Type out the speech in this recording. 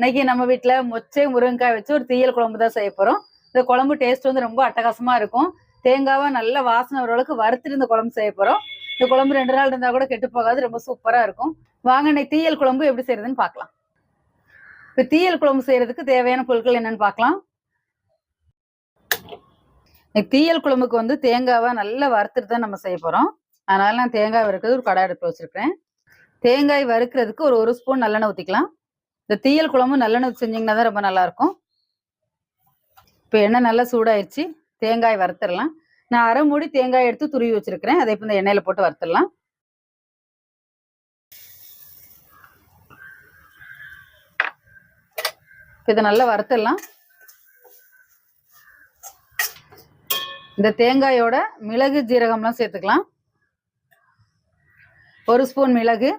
இன்னைக்கு நம்ம வீட்டில் மொச்சை முருங்கைக்காய் வச்சு ஒரு தீயல் குழம்பு தான் செய்ய போகிறோம் இந்த குழம்பு டேஸ்ட் வந்து ரொம்ப அட்டகாசமாக இருக்கும். தேங்காவை நல்ல வாசனை ஓரளவுக்கு வறுத்துட்டு இந்த குழம்பு செய்ய போகிறோம் இந்த குழம்பு ரெண்டு நாள் இருந்தால் கூட கெட்டு போகாது ரொம்ப சூப்பராக இருக்கும். வாங்க இன்னைக்கு தீயல் குழம்பு எப்படி செய்யறதுன்னு பார்க்கலாம். இப்போ தீயல் குழம்பு செய்யறதுக்கு தேவையான பொருட்கள் என்னன்னு பார்க்கலாம். இன்னைக்கு தீயல் குழம்புக்கு வந்து தேங்காவை நல்லா வறுத்துட்டு தான் நம்ம செய்ய போகிறோம் அதனால நான் தேங்காய் வறுக்கிறது ஒரு கடை எடுத்து வச்சிருக்கேன் தேங்காய் வறுக்கிறதுக்கு ஒரு ஒரு ஸ்பூன் நல்லெண்ணெய் ஊற்றிக்கலாம் இந்த தீயல் குழம்பு நல்லெண்ணெய் செஞ்சிங்கன்னா செஞ்சீங்கன்னா தான் ரொம்ப நல்லா இருக்கும் இப்போ எண்ணெய் நல்லா சூடாயிடுச்சு தேங்காய் வறுத்துடலாம். நான் அரை மூடி தேங்காய் எடுத்து துருவி வச்சிருக்கிறேன். அதை இப்போ இந்த எண்ணெயில போட்டு வறுத்துடலாம். இப்போ இதை நல்லா வறுத்துடலாம். இந்த தேங்காயோட மிளகு ஜீரகம்லாம் சேர்த்துக்கலாம். ஒரு ஸ்பூன் மிளகு.